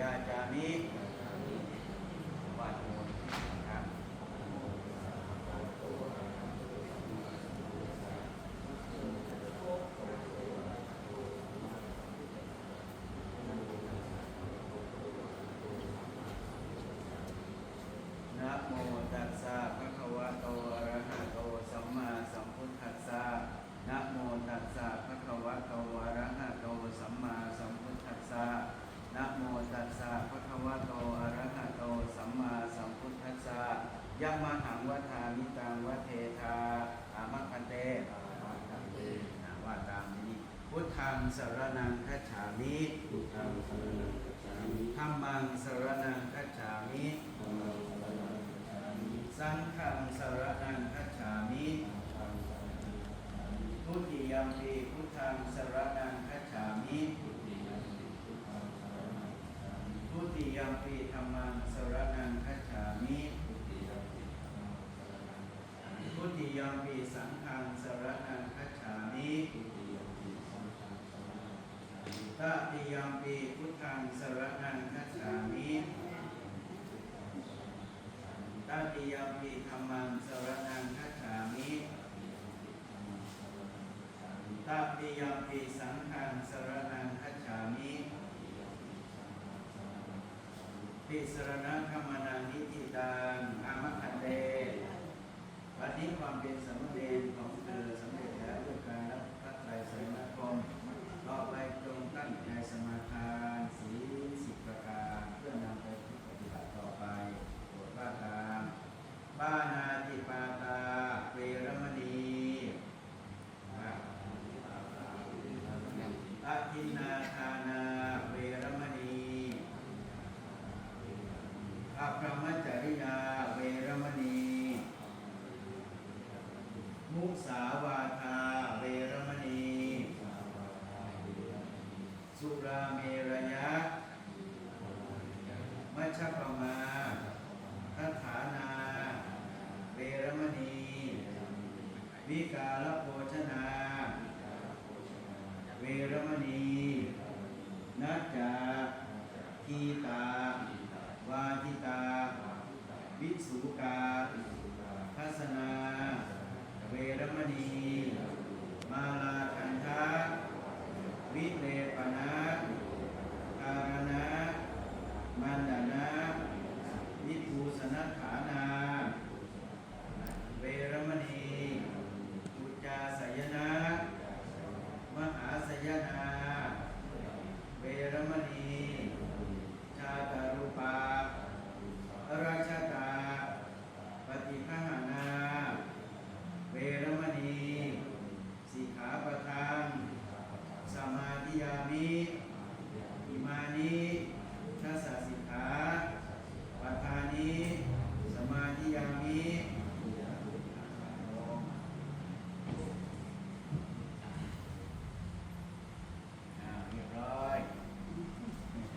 ยาจามิวาดโมนครับนะโมตัสสะภะคะวะโตอะระหะโตสัมมาสัมพุทธัสสะนะโมตัสสะภะคะวะโตอะระหะโตสัมมาสัมพุทธัสสะนะโมตัสสะภะคะวะโตอะระหะโตสัมมาสัมพุทธัสสะยะมะหังวัฏามิตังวะเทธาอามะคันเตอามาคันเตนะว่าตามนี้ พุทธังสรณังคัจฉามิพุทธังสรณังคัจฉามิธัมมังสรณังคัจฉามิธัมมังสรณังคัจฉามิ สังฆังสรณังคัจฉามิสังฆังสรณังคัจฉามิทุติยัมปีพุทธังสรณังคัจฉามิทุติยัมปิพุทธังสรณังคัจฉามิทุติยัมปีธรรมังสรณังคัจฉามิทุติยัมปิธัมมังสรณังคัจฉามิทุติยัมปีสังฆังสรณังคัจฉามิ ทุติยัมปิสังฆังสรณังคัจฉามิ ตติยมปีพุทธังสรณังคัจฉามิตติยมปีธรรมังสรณังคัจฉามิตติยมปีสังฆังสรณังคัจฉามิปิสรณธรรมนังนิติตังอามะคันเตวันนี้ความเป็นสมเณรของเธอสำเร็จแล้วด้วยการรับพระไตรสรณคมต่อไปจงตั้งใจสมาทานศีลสิบประการเพื่อนำไปปฏิบัติต่อไปโปรดว่าตามบ้านาติปาตาเวรมณีอาทินนาทานาเวรมณีอาพรหมจริยาเวรมณี มุ สาวาทาเวรมณี สุราเมรยะ มัชฌปมาทัฐานา เวรมณี วิกาลโภชนา เวรมณีนัจจาทีตา วาทิตา วิสุกา เ qiyami imani